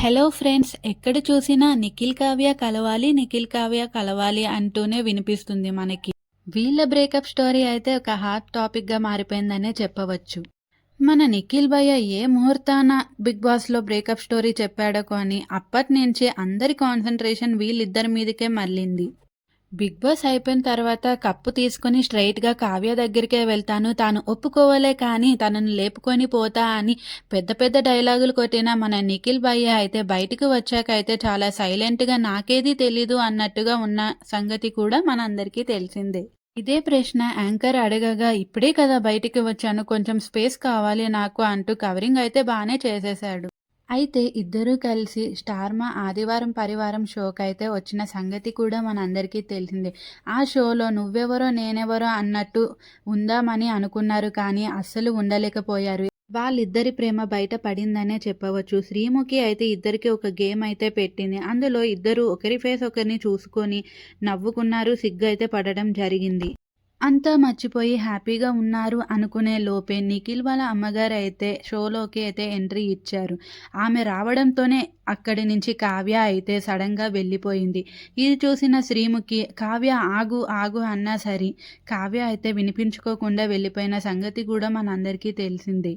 Hello friends ఎక్కడ చూసినా నిఖిల్ కావ్య కలవాలి నిఖిల్ కావ్య కలవాలి అంటూనే వినిపిస్తుంది మనకి. వీళ్ళ బ్రేకప్ స్టోరీ అయితే ఒక హాట్ టాపిక్గా మారిపోయిందనే చెప్పవచ్చు. మన నిఖిల్ భయ్య ఏ ముహూర్తాన బిగ్ బాస్లో బ్రేకప్ స్టోరీ చెప్పాడో కానీ అప్పటి నుంచి అందరి కాన్సన్ట్రేషన్ వీళ్ళిద్దరి మీదకే మళ్ళింది. బిగ్ బాస్ అయిపోయిన తర్వాత కప్పు తీసుకుని స్ట్రైట్గా కావ్య దగ్గరికే వెళ్తాను. తాను ఒప్పుకోవలే కానీ తనను లేపుకొని పోతా అని పెద్ద పెద్ద డైలాగులు కొట్టిన మన నిఖిల్ భయ్య అయితే బయటకు వచ్చాక అయితే చాలా సైలెంట్గా నాకేది తెలీదు అన్నట్టుగా ఉన్న సంగతి కూడా మనందరికీ తెలిసిందే. ఇదే ప్రశ్న యాంకర్ అడగగా ఇప్పుడే కదా బయటికి వచ్చాను కొంచెం స్పేస్ కావాలి నాకు అంటూ కవరింగ్ అయితే బాగానే చేసేశాడు. అయితే ఇద్దరూ కలిసి స్టార్మా ఆదివారం పరివారం షోకి అయితే వచ్చిన సంగతి కూడా మనందరికీ తెలిసిందే. ఆ షోలో నువ్వెవరో నేనెవరో అన్నట్టు ఉందామని అనుకున్నారు కానీ అస్సలు ఉండలేకపోయారు. వాళ్ళిద్దరి ప్రేమ బయట పడిందనే చెప్పవచ్చు. శ్రీముఖి అయితే ఇద్దరికి ఒక గేమ్ అయితే పెట్టింది. అందులో ఇద్దరు ఒకరి ఫేస్ ఒకరిని చూసుకొని నవ్వుకున్నారు సిగ్గు అయితే పడడం జరిగింది. అంతా మర్చిపోయి హ్యాపీగా ఉన్నారు అనుకునే లోపే నిఖిల్ వాళ్ళ అమ్మగారు అయితే షోలోకి అయితే ఎంట్రీ ఇచ్చారు. ఆమె రావడంతోనే అక్కడి నుంచి కావ్య అయితే సడన్గా వెళ్ళిపోయింది. ఇది చూసిన శ్రీముఖి కావ్య ఆగు ఆగు అన్నా సరే. కావ్య అయితే వినిపించుకోకుండా వెళ్ళిపోయిన సంగతి కూడా మనందరికీ తెలిసిందే.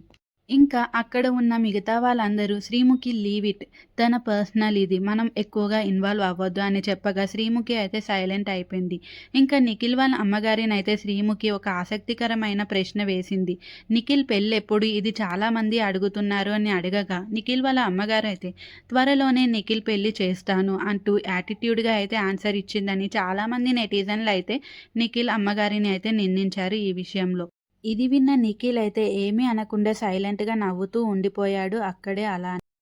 ఇంకా అక్కడ ఉన్న మిగతా వాళ్ళందరూ శ్రీముఖి లీవ్ ఇట్. తన పర్సనల్ ఇది. మనం ఎక్కువగా ఇన్వాల్వ్ అవ్వద్దు అని చెప్పగా శ్రీముఖి అయితే సైలెంట్ అయిపోయింది. ఇంకా నిఖిల్ వాళ్ళ అమ్మగారిని అయితే శ్రీముఖి ఒక ఆసక్తికరమైన ప్రశ్న వేసింది. నిఖిల్ పెళ్ళి ఎప్పుడు? ఇది చాలామంది అడుగుతున్నారు అని అడగగా నిఖిల్ వాళ్ళ అమ్మగారు అయితే త్వరలోనే నిఖిల్ పెళ్ళి చేస్తాను అంటూ యాటిట్యూడ్గా అయితే ఆన్సర్ ఇచ్చిందని చాలామంది నెటిజన్లు అయితే నిఖిల్ అమ్మగారిని అయితే నిందించారు ఈ విషయంలో. ఇది విన్న నిఖిల్ అయితే ఏమీ అనకుండా సైలెంట్గా నవ్వుతూ ఉండిపోయాడు అక్కడే అలా